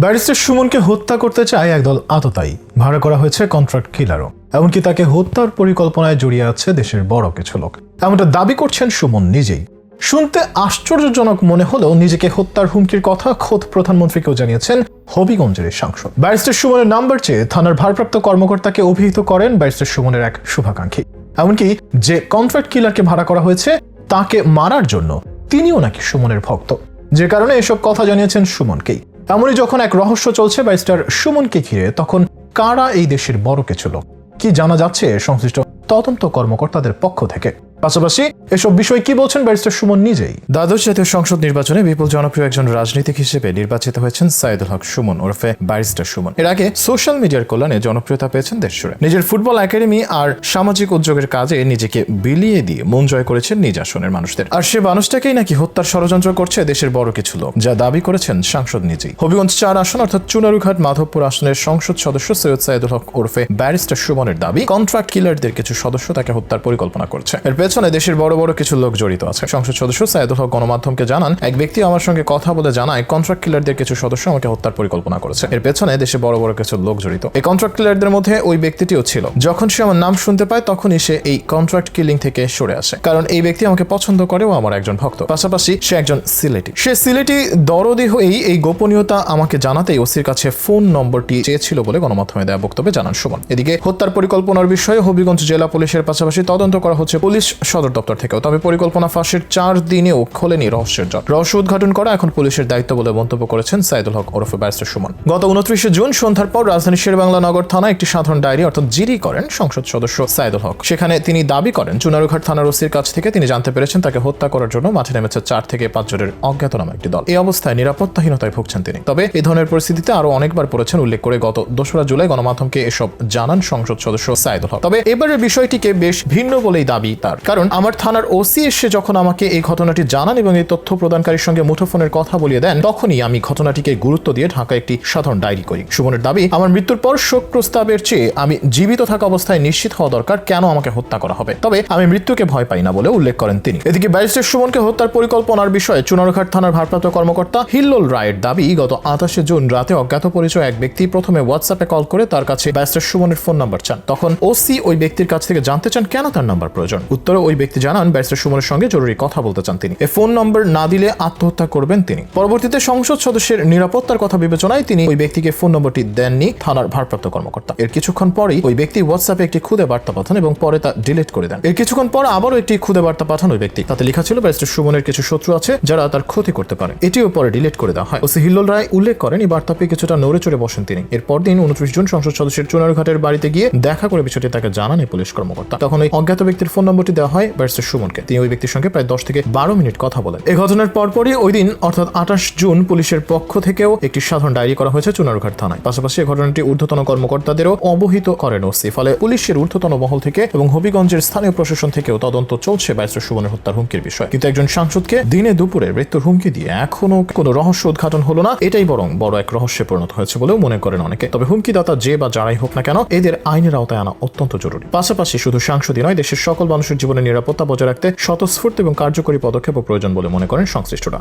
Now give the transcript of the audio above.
Barrister সুমনকে হত্যা করতে চায় একদল আততায়ী। ভাড়া করা হয়েছে কন্ট্রাক্ট কিলারও। এমনকি তাকে হত্যার পরিকল্পনায় জড়িয়ে আছে দেশের বড় কিছু লোক। এমনটা দাবি করছেন সুমন নিজেই। শুনতে আশ্চর্যজনক মনে হলেও নিজেকে হত্যার হুমকির কথা খোদ প্রধানমন্ত্রীকেও জানিয়েছেন হবিগঞ্জের সাংসদ। ব্যারিস্টার সুমনের নাম্বার চেয়ে থানার ভারপ্রাপ্ত কর্মকর্তাকে অভিহিত করেন ব্যারিস্টার সুমনের এক শুভাকাঙ্ক্ষী। এমনকি যে কন্ট্রাক্ট কিলারকে ভাড়া করা হয়েছে, তাকে মারার জন্য তিনিও নাকি সুমনের ভক্ত। যে কারণে এসব কথা জানিয়েছেন সুমনকেই। এমনই যখন এক রহস্য চলছে ব্যারিস্টার সুমনকে ঘিরে, তখন কারা এই দেশের বড় কিছু লোক? কি জানা যাচ্ছে সংশ্লিষ্ট তদন্ত কর্মকর্তাদের পক্ষ থেকে? পাশাপাশি এসব বিষয় কি বলছেন ব্যারিস্টার সুমন নিজেই? দ্বাদশ জাতীয় সংসদ নির্বাচনে বিপুল জনপ্রিয় একজন রাজনীতিক হিসেবে নির্বাচিত হয়েছেন সাইদুল হক সুমন ওরফে ব্যারিস্টার সুমন। এর আগে সোশ্যাল মিডিয়ার কল্যাণে জনপ্রিয়তা পেয়েছেন দেশজুড়ে। নিজের ফুটবল একাডেমি আর সামাজিক উদ্যোগের কাজে নিজেকে বিলিয়ে দিয়ে মন জয় করেছেন নিজ আসনের মানুষদের। আর সে মানুষটাকেই নাকি হত্যার ষড়যন্ত্র করছে দেশের বড় কিছু লোক, যা দাবি করেছেন সাংসদ নিজেই। হবিগঞ্জ চার আসন অর্থাৎ চুনারুঘাট মাধবপুর আসনের সংসদ সদস্য সৈয়দ সাইদুল হক ওরফে ব্যারিস্টার সুমনের দাবি, কন্ট্রাক্ট কিলারদের কিছু সদস্য তাকে হত্যার পরিকল্পনা করছে। এর পেছনে দেশের বড় বড় কিছু লোক জড়িত আছে। সংসদ সদস্য সাইদুল হক গণমাধ্যমকে জানান, এক ব্যক্তি আমার সঙ্গে কথা বলে জানায় কন্ট্রাক্ট কিলারদের কিছু সদস্য আমাকে হত্যার পরিকল্পনা করেছে। এর পেছনে দেশে বড় বড় কিছু লোক জড়িত। এই কন্ট্রাক্ট কিলারদের মধ্যে ওই ব্যক্তিটিও ছিল। যখন সে আমার নাম শুনতে পায়, তখনই সে এই কন্ট্রাক্ট কিলিং থেকে সরে আসে। কারণ এই ব্যক্তি আমাকে পছন্দ করে ও আমার একজন ভক্ত। পাশাপাশি সে একজন সিলেটি। সে সিলেটি দরদি হয়েই এই গোপনীয়তা আমাকে জানাতেই ওসির কাছে ফোন নম্বরটি চেয়েছিল বলে গণমাধ্যমে দেওয়া বক্তব্যে জানান সুমন। এদিকে হত্যার পরিকল্পনার বিষয়ে হবিগঞ্জ জেলা পুলিশের পাশাপাশি তদন্ত করা হচ্ছে পুলিশ সদর দপ্তর থেকেও। তবে পরিকল্পনা ফাঁসের চার দিনেও খোলেনি রহস্যের জট রহস্য উদ্ঘাটন করা এখন পুলিশের দায়িত্ব বলে মন্তব্য করেছেন সাইদুল হক ওরফে ব্যারিস্টার সুমন। গত উনত্রিশে জুন সন্ধ্যার পর রাজধানী শেরবাংলা নগর থানায় একটি সাধারণ ডায়েরি অর্থাৎ জিডি করেন সংসদ সদস্য সাইদুল হক। সেখানে তিনি দাবি করেন, চুনারুঘাট থানার ওসির কাছ থেকে তিনি জানতে পেরেছেন তাকে হত্যা করার জন্য মাঠে নেমেছে চার থেকে পাঁচ জনের অজ্ঞাতনামা একটি দল। এই অবস্থায় নিরাপত্তাহীনতায় ভুগছেন তিনি। তবে এ ধরনের পরিস্থিতিতে আরও অনেকবার পড়েছেন উল্লেখ করে গত দোসরা জুলাই গণমাধ্যমকে এসব জানান সংসদ সদস্য সাইদুল হক। তবে এবারের বিষয়টিকে বেশ ভিন্ন বলেই দাবি তার। কারণ আমার থানার ওসি এসে যখন আমাকে এই ঘটনাটি জানান এবং এই তথ্য প্রদানকারীর সঙ্গে মুঠোফোনের কথা বলিয়ে দেন, তখনই আমি ঘটনাটিকে গুরুত্ব দিয়ে ঢাকা একটি সাধারণ ডায়েরি করি। সুমনের দাবি, আমার মৃত্যুর পর শোক প্রস্তাবের চেয়ে আমি জীবিত থাকা অবস্থায় নিশ্চিত হওয়া দরকার, কেন আমাকে হত্যা করা হবে? তবে আমি মৃত্যুকে ভয় পাই না বলে উল্লেখ করেন তিনি। এদিকে ব্যারিস্টার সুমনকে হত্যার পরিকল্পনার বিষয়ে চুনারঘাট থানার ভারপ্রাপ্ত কর্মকর্তা হিল্লোল রায়ের দাবি, গত আঠাশে জুন রাতে অজ্ঞাত পরিচয় এক ব্যক্তি প্রথমে হোয়াটসঅ্যাপে কল করে তার কাছে ব্যারিস্টার সুমনের ফোন নাম্বার চান। তখন ওসি ওই ব্যক্তির কাছ থেকে জানতে চান কেন তার নাম্বার প্রয়োজন। উত্তরে ওই ব্যক্তি জানান, ব্যারিস্টার সুমনের সঙ্গে জরুরি কথা বলতে চান তিনি। ফোন নম্বর না দিলে আত্মহত্যা করবেন তিনি। পরবর্তীতে সংসদ সদস্যের নিরাপত্তার কথা বিবেচনায় তিনি ওই ব্যক্তিকে ফোন নম্বরটি দেননি থানার ভারপ্রাপ্ত কর্মকর্তা। এর কিছুক্ষণ পরেই ওই ব্যক্তি হোয়াটসঅ্যাপে একটি খুদে বার্তা পাঠান এবং পরে তা ডিলিট করে দেন। এর কিছুক্ষণ পর আবারও একটি খুদে বার্তা পাঠান ওই ব্যক্তি। তাতে লেখা ছিল, ব্যারিস্টার সুমনের কিছু শত্রু আছে যারা তার ক্ষতি করতে পারে। এটিও পরে ডিলিট করে দেওয়া হয়। ওসি হিল্লোল রায় উল্লেখ করেন, এই বার্তা পেয়ে কিছুটা নড়ে চড়ে বসেন তিনি। এরপর দিন উনত্রিশ জন সংসদ সদস্যের চুনারঘাটের বাড়িতে গিয়ে দেখা করে বিষয়টি তাকে জানান পুলিশ কর্মকর্তা। তখন ওই অজ্ঞাত ব্যক্তির ফোন নম্বরটি দেওয়া হয় ব্যারিস্টার সুমনকে। তিনি ওই ব্যক্তির সঙ্গে প্রায় দশ থেকে বারো মিনিট কথা বলেন। এই ঘটনার পরপরই ওই দিন, অর্থাৎ আঠাশ জুন, পুলিশের পক্ষ থেকেও একটি সাধারণ ডায়েরি করা হয়েছে চুনারঘাট থানায়। পাশাপাশি এই ঘটনাটি ঊর্ধ্বতন কর্মকর্তাদেরও অবহিত করেন ওসি। ফলে পুলিশের ঊর্ধ্বতন মহল থেকে এবং হবিগঞ্জের স্থানীয় প্রশাসন থেকেও তদন্ত চলছে ব্যারিস্টার সুমনের হত্যার হুমকির বিষয়। কিন্তু একজন সাংসদকে দিনে দুপুরে মৃত্যুর হুমকি দিয়ে এখনও কোনো রহস্য উদ্ঘাটন হলো না, এটাই বরং বড় এক রহস্যে পরিণত হয়েছে বলেও মনে করেন অনেকে। তবে হুমকিদাতা যে বা যারাই হোক না কেন, এদের আইনের আওতায় আনা অত্যন্ত জরুরি। পাশাপাশি শুধু সাংসদই নয়, দেশের সকল মানুষের জীবনের নিরাপত্তা বজায় রাখতে স্বতঃস্ফূর্ত এবং কার্যকরী পদক্ষেপও প্রয়োজন বলে মনে করেন সংশ্লিষ্টরা।